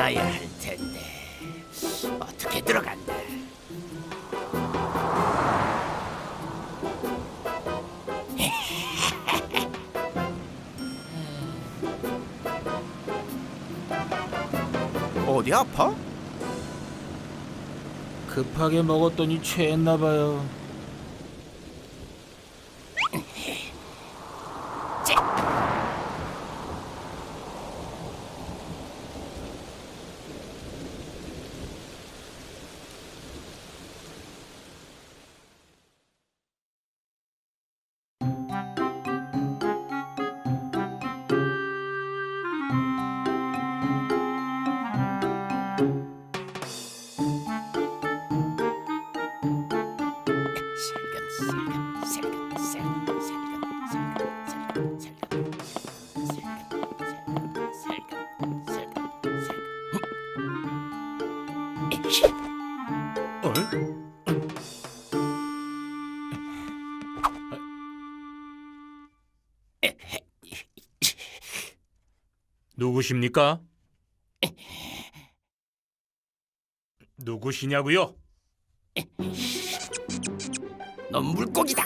만나야 할 텐데 어떻게 들어간다? 어디 아파? 급하게 먹었더니 취했나 봐요. 누구십니까? 누구시냐고요? 넌 물고기다.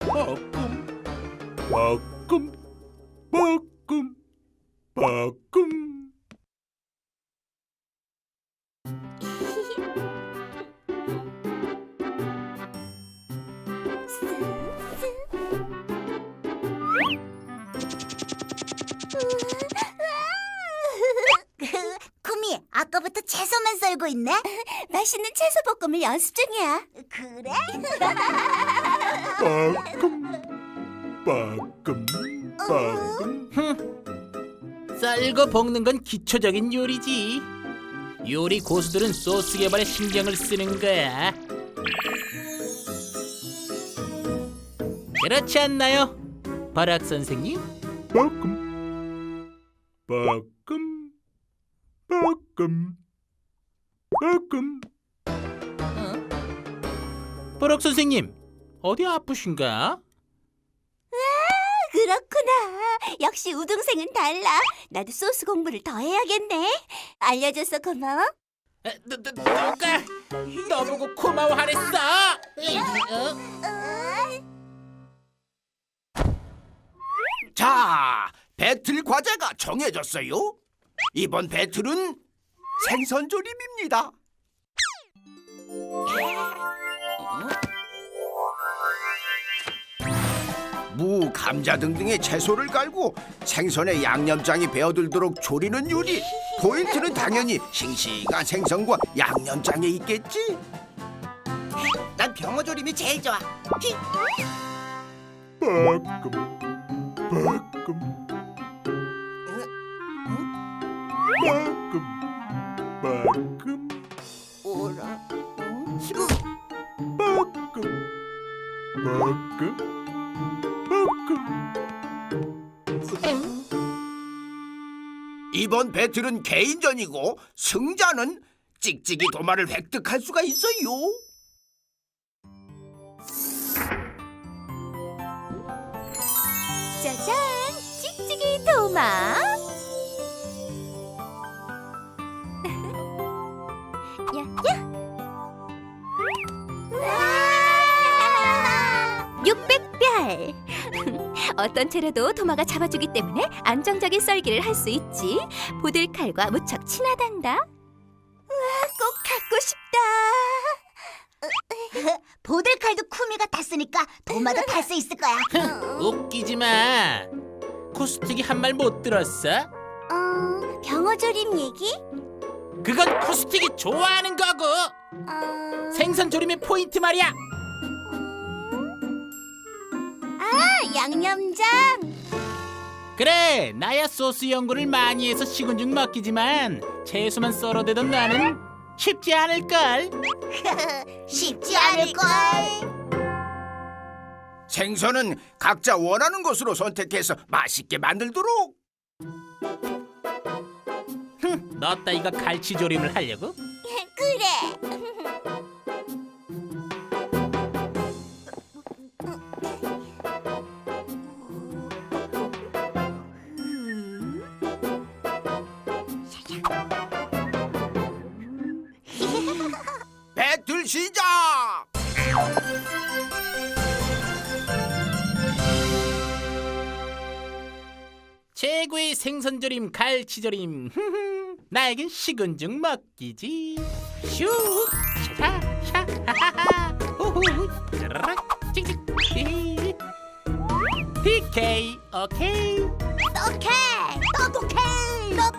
뻐끔 뻐끔 뻐끔 아까부터 채소만 썰고 있네? 맛있는 채소 볶음을 연습 중이야. 그래? 뻐끔 뻐끔 뻐끔 썰고 볶는 건 기초적인 요리지 요리 고수들은 소스 개발에 신경을 쓰는 거야 그렇지 않나요? 버락 선생님? 뻐끔 뻐끔 뻐끔 뻐끔 어? 버락 선생님 어디 아프신가? 그렇구나. 역시 우등생은 달라. 나도 소스 공부를 더 해야겠네. 알려줘서 고마워. 에, 누, 누, 누가 너보고 고마워하랬어? 이, 어? 자, 배틀 과제가 정해졌어요. 이번 배틀은 생선 조림입니다. 무, 감자 등등의 채소를 갈고 생선에 양념장이 배어들도록 조리는 요리. 포인트는 당연히 싱싱한 생선과 양념장에 있겠지. 난 병어조림이 제일 좋아. 뻐끔 뻐끔 뻐끔 뻐끔 뻐끔 이번 배틀은 개인전이고 승자는 찍찍이 도마를 획득할 수가 있어요. 어떤 채로도 도마가 잡아주기 때문에 안정적인 썰기를 할 수 있지. 보들칼과 무척 친하단다. 꼭 갖고 싶다. 보들칼도 쿠미가 탔으니까 도마도 탈 수 있을 거야. 웃기지 마 코스틱이 한 말 못 들었어? 어, 병어조림 얘기? 그건 코스틱이 좋아하는 거고 어, 생선 조림의 포인트 말이야 양념장. 그래 나야 소스 연구를 많이 해서 식은 죽 먹기지만 채소만 썰어대던 나는 쉽지 않을걸 쉽지 않을걸. 생선은 각자 원하는 것으로 선택해서 맛있게 만들도록. 너 따위가 갈치조림을 하려고? 그래. 시작! 최고의 생선조림 갈치조림. 나에겐 식은 죽 먹기지. 슉 샤샤! 샤 하하하! 호호! 짜라락 찡찡 히히. PK 오케이! 오케이. 오케이. 너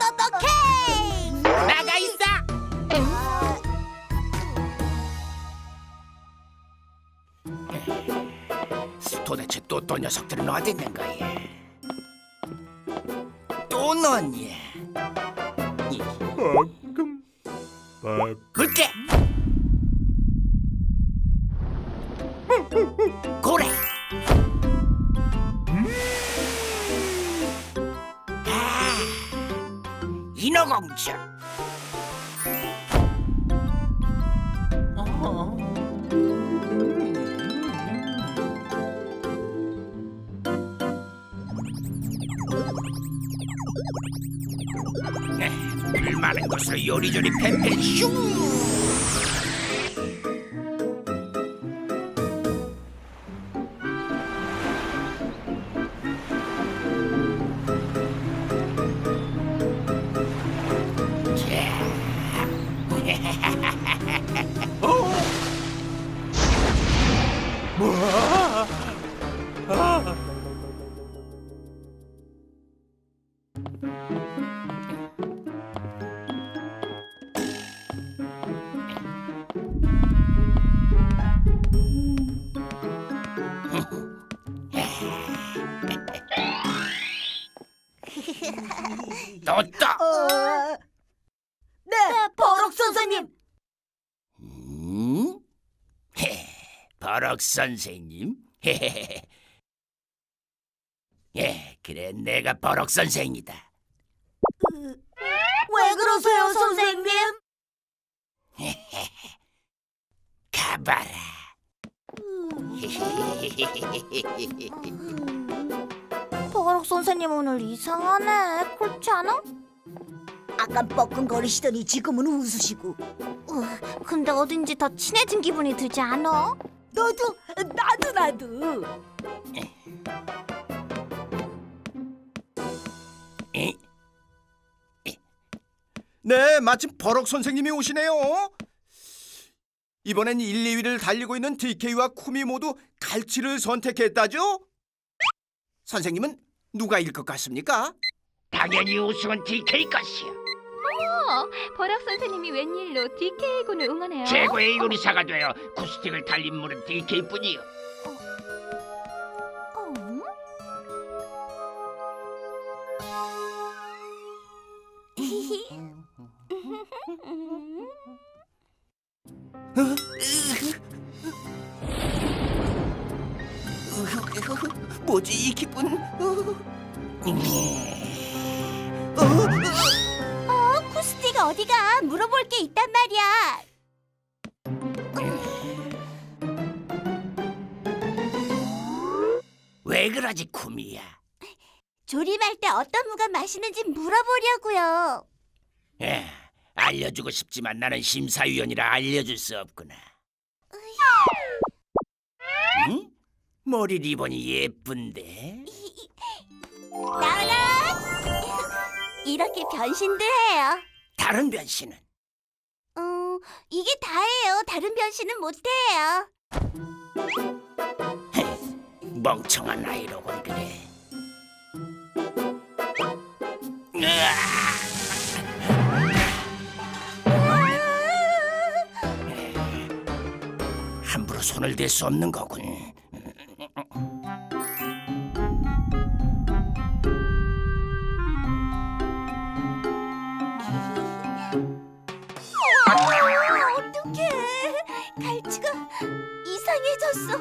도대체 또 또 녀석들은 어디 있는 거야? 또 너니? 끔 그때 고래. 아, 인어공주. 요리조리 팬팬 슝. 버럭 선생님. 헤헤헤. 예, 그래 내가 버럭 선생이다. 왜 그러세요, 선생님? 가봐라. 버럭 선생님 오늘 이상하네. 그렇지 않아? 아까 뻐끔거리시더니 지금은 웃으시고 어, 근데 어딘지 더 친해진 기분이 들지 않아? 너도 나도 나도. 네, 마침 버럭 선생님이 오시네요. 이번엔 1, 2위를 달리고 있는 DK와 쿠미 모두 갈치를 선택했다죠? 선생님은 누가 일 것 같습니까? 당연히 우승은 DK 것이야. 어, 버럭 선생님이 웬일로 DK군을 응원해요? 최고의 요리사가 되어 구스틱을 달린 물은 DK뿐이요. 때 어떤 무가 맛있는지 물어보려고요. 에, 알려주고 싶지만 나는 심사위원이라 알려줄 수 없구나. 응? 머리 리본이 예쁜데? 나라 이렇게 변신도 해요. 다른 변신은? 어, 이게 다예요. 다른 변신은 못해요. 멍청한 아이로군 그래. 함부로 손을 댈 수 없는 거군. 어떡해. 갈치가 이상해졌어.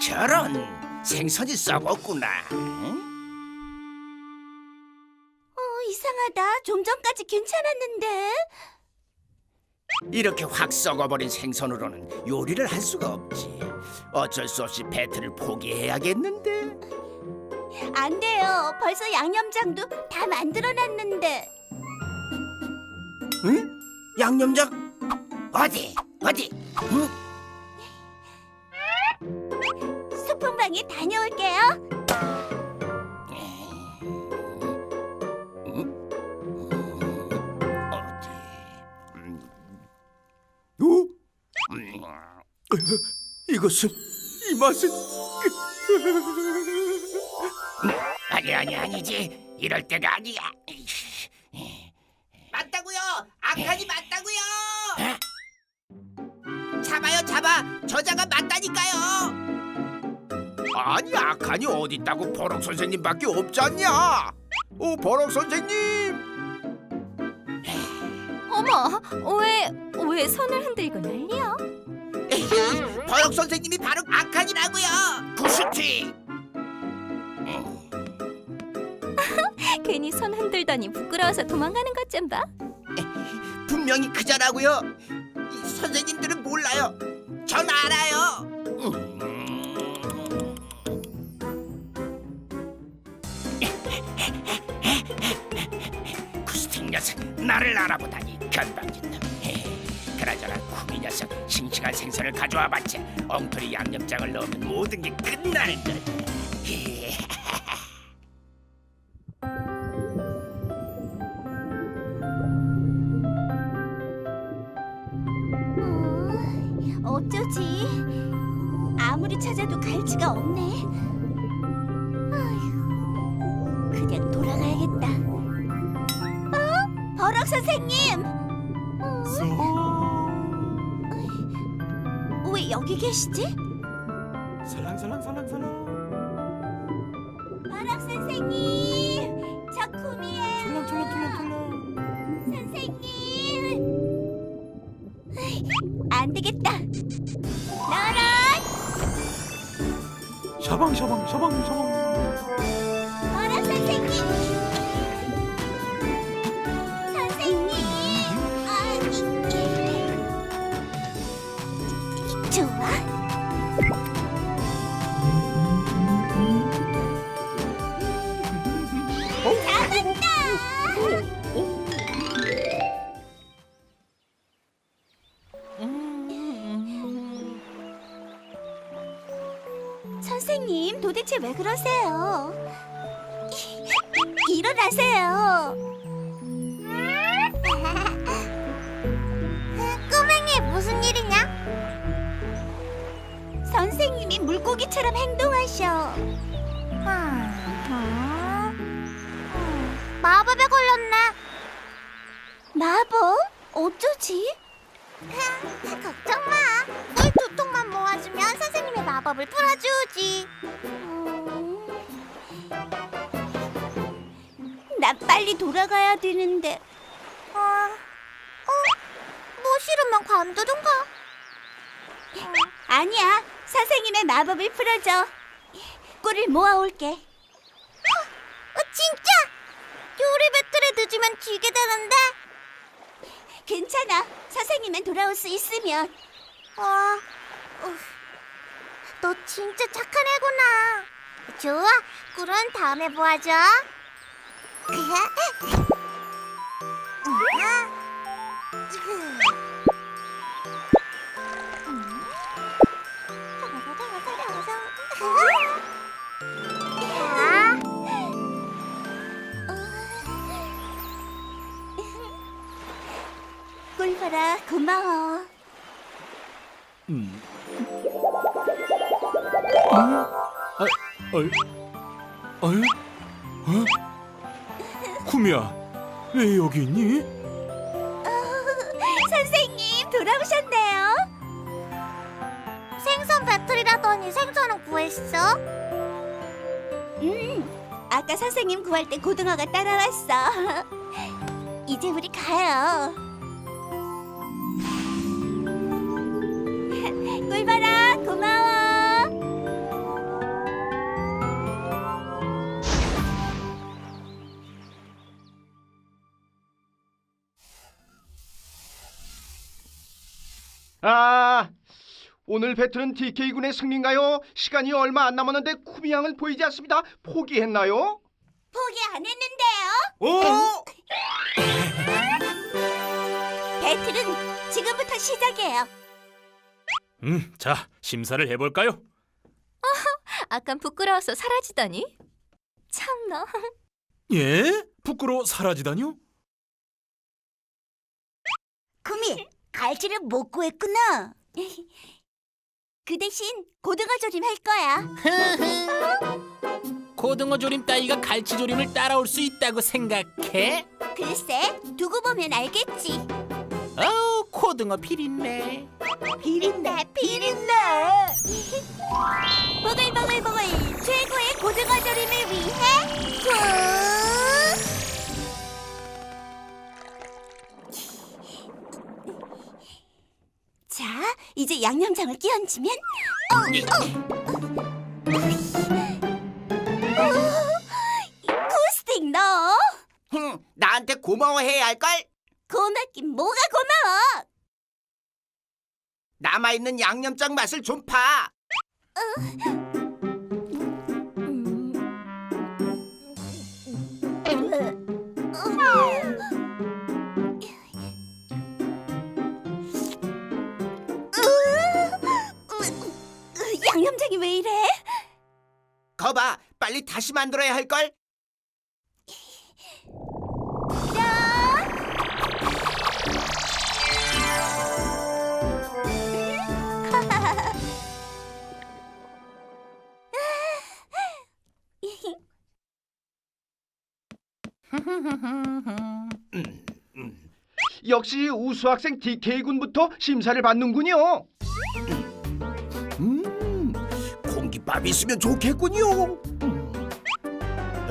저런 생선이 썩었구나. 응? 좀 전까지 괜찮았는데. 이렇게 확 썩어버린 생선으로는 요리를 할 수가 없지. 어쩔 수 없이 배틀을 포기해야겠는데. 안 돼요. 벌써 양념장도 다 만들어놨는데. 응? 양념장 어디 어디? 응? 이것은 이 맛은 아니 아니 아니지 이럴 때가 아니야. 맞다고요. 악한이 맞다고요. 잡아요, 잡아. 저자가 맞다니까요. 아니 악한이 어디 있다고 버럭 선생님밖에 없잖냐? 오 버럭 선생님. 어머, 왜, 왜 손을 흔들고 난리야? 버럭 선생님이 바로 악한이라고요. 구스티. 괜히 손 흔들더니 부끄러워서 도망가는 것 좀 봐. 분명히 그자라고요. 이 선생님들은 몰라요. 전 알아요. 구스틱 녀석 나를 알아보다니 견방진다. 그나저나 쿠미 녀석 싱싱한 생선을 가져와 봤자 엉터리 양념장을 넣으면 모든 게 끝날 거야. 어, 어쩌지? 아무리 찾아도 갈치가 없네. 아휴, 그냥 돌아가야겠다. 어? 버럭 선생님! 어? 여기 계시지? 살랑살랑살랑살랑 버럭 선생님! 저 쿠미예요. 툴랑툴랑툴랑툴랑 선생님! 안 되겠다. 나라! 샤방 샤방 샤방 샤방 왜 그러세요? 일어나세요. 꼬맹이 무슨 일이냐? 선생님이 물고기처럼 행동하셔. 마법에 걸렸네. 마법? 어쩌지? 걱정 마. 물 두 통만 모아주면 선생님의 마법을 풀어주지. 난 빨리 돌아가야 되는데. 어, 어, 뭐 싫으면 관두든가. 아니야, 선생님의 마법을 풀어줘. 꿀을 모아올게. 어, 진짜? 요리 배틀에 늦으면 지게 되는데. 괜찮아. 선생님은 돌아올 수 있으면. 와, 너 진짜 착한 애구나. 좋아, 꿀은 다음에 모아줘. 꿀파라 고마워. 얼, 얼, 어? 쿠미야, 왜 여기 있니? 어, 선생님 돌아오셨네요. 생선 배틀이라더니 생선은 구했어? 음, 아까 선생님 구할 때 고등어가 따라왔어. 이제 우리 가요. 꿀바라 고마워. 아, 오늘 배틀은 DK군의 승리인가요? 시간이 얼마 안 남았는데 쿠미양은 보이지 않습니다. 포기했나요? 포기 안 했는데요. 어? 배틀은 지금부터 시작이에요. 음, 자 심사를 해볼까요? 아깐 부끄러워서 사라지더니 참나. 예? 부끄러워 사라지다뇨? 구미, 갈치를 못 구했구나. 그 대신 고등어 조림 할 거야. 고등어 조림 따위가 갈치 조림을 따라올 수 있다고 생각해? 글쎄, 두고 보면 알겠지. 어우 고등어 비린내 비린내, 비린내. 양념장을 끼얹으면 어, 어. 구스틱 넣어. 흠, 나한테 고마워해야 할걸? 고맙긴 뭐가 고마워. 남아있는 양념장 맛을 좀 봐. 양념장이 왜 이래? 거봐, 빨리 다시 만들어야 할 걸? 역시 우수학생 DK군부터 심사를 받는군요. 공깃밥 있으면 좋겠군요. 음.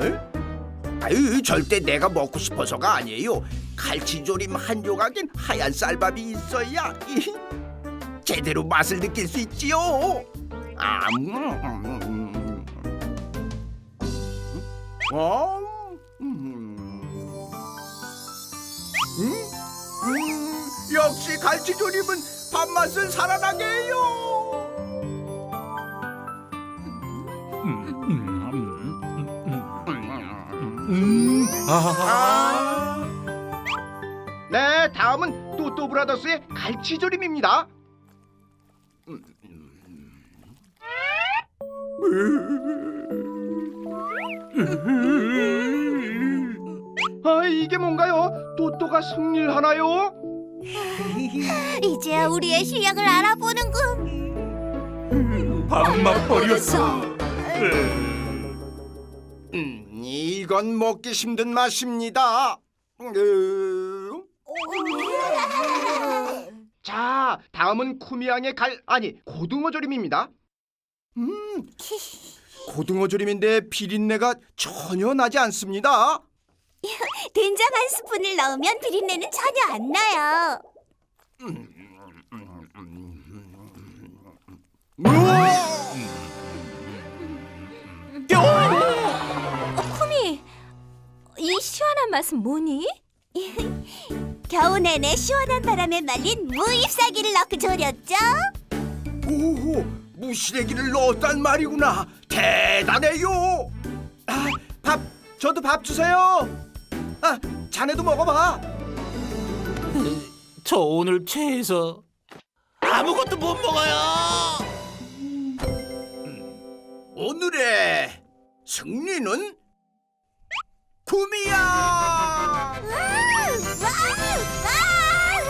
에? 아유, 절대 내가 먹고 싶어서가 아니에요. 갈치조림 한 조각엔 하얀 쌀밥이 있어야 이, 제대로 맛을 느낄 수 있지요. 아, 음, 음, 음. 어, 음. 음? 음, 역시 갈치조림은 밥맛을 살아나게 해요. 음, 음, 아, 아, 네, 다음은 또또 브라더스의 갈치조림입니다. 아, 이게 뭔가요? 또또가 승리를 하나요? 이제야 우리의 실력을 알아보는군. 밥맛 버렸어. 음, 이건 먹기 힘든 맛입니다. 음, 자, 다음은 쿠미양의 갈 아니 고등어 조림입니다. 음, 고등어 조림인데 비린내가 전혀 나지 않습니다. 된장 한 스푼을 넣으면 비린내는 전혀 안 나요. 어, 맛은 뭐니? 겨우 내내 시원한 바람에 말린 무잎사귀를 넣고 졸였죠? 오, 무시래기를 넣었단 말이구나. 대단해요. 아, 밥, 저도 밥 주세요. 아, 자네도 먹어봐. 저 오늘 체해서 아무것도 못 먹어요 오늘의 승리는 구미야. 와우! 와우!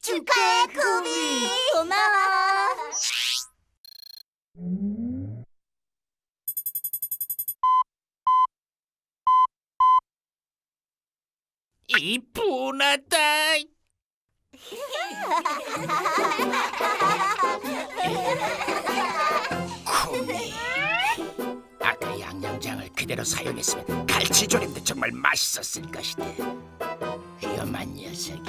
축하해, 쿠미! 고마워! 그대로 사용했으면 갈치조림도 정말 맛있었을 것이다. 위험한 녀석이.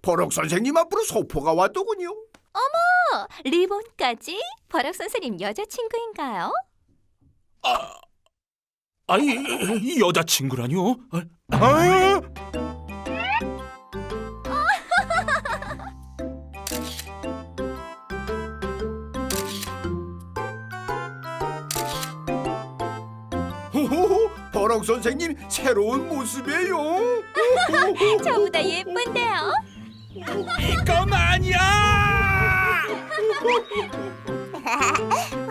버럭 선생님 앞으로 소포가 왔더군요. 어, 리본까지? 버럭 선생님 여자친구인가요? 아니 이 여자친구라뇨? 아, 아! 호호호, 버럭 선생님 새로운 모습이에요. 저보다 예쁜데요? 이건 아니야!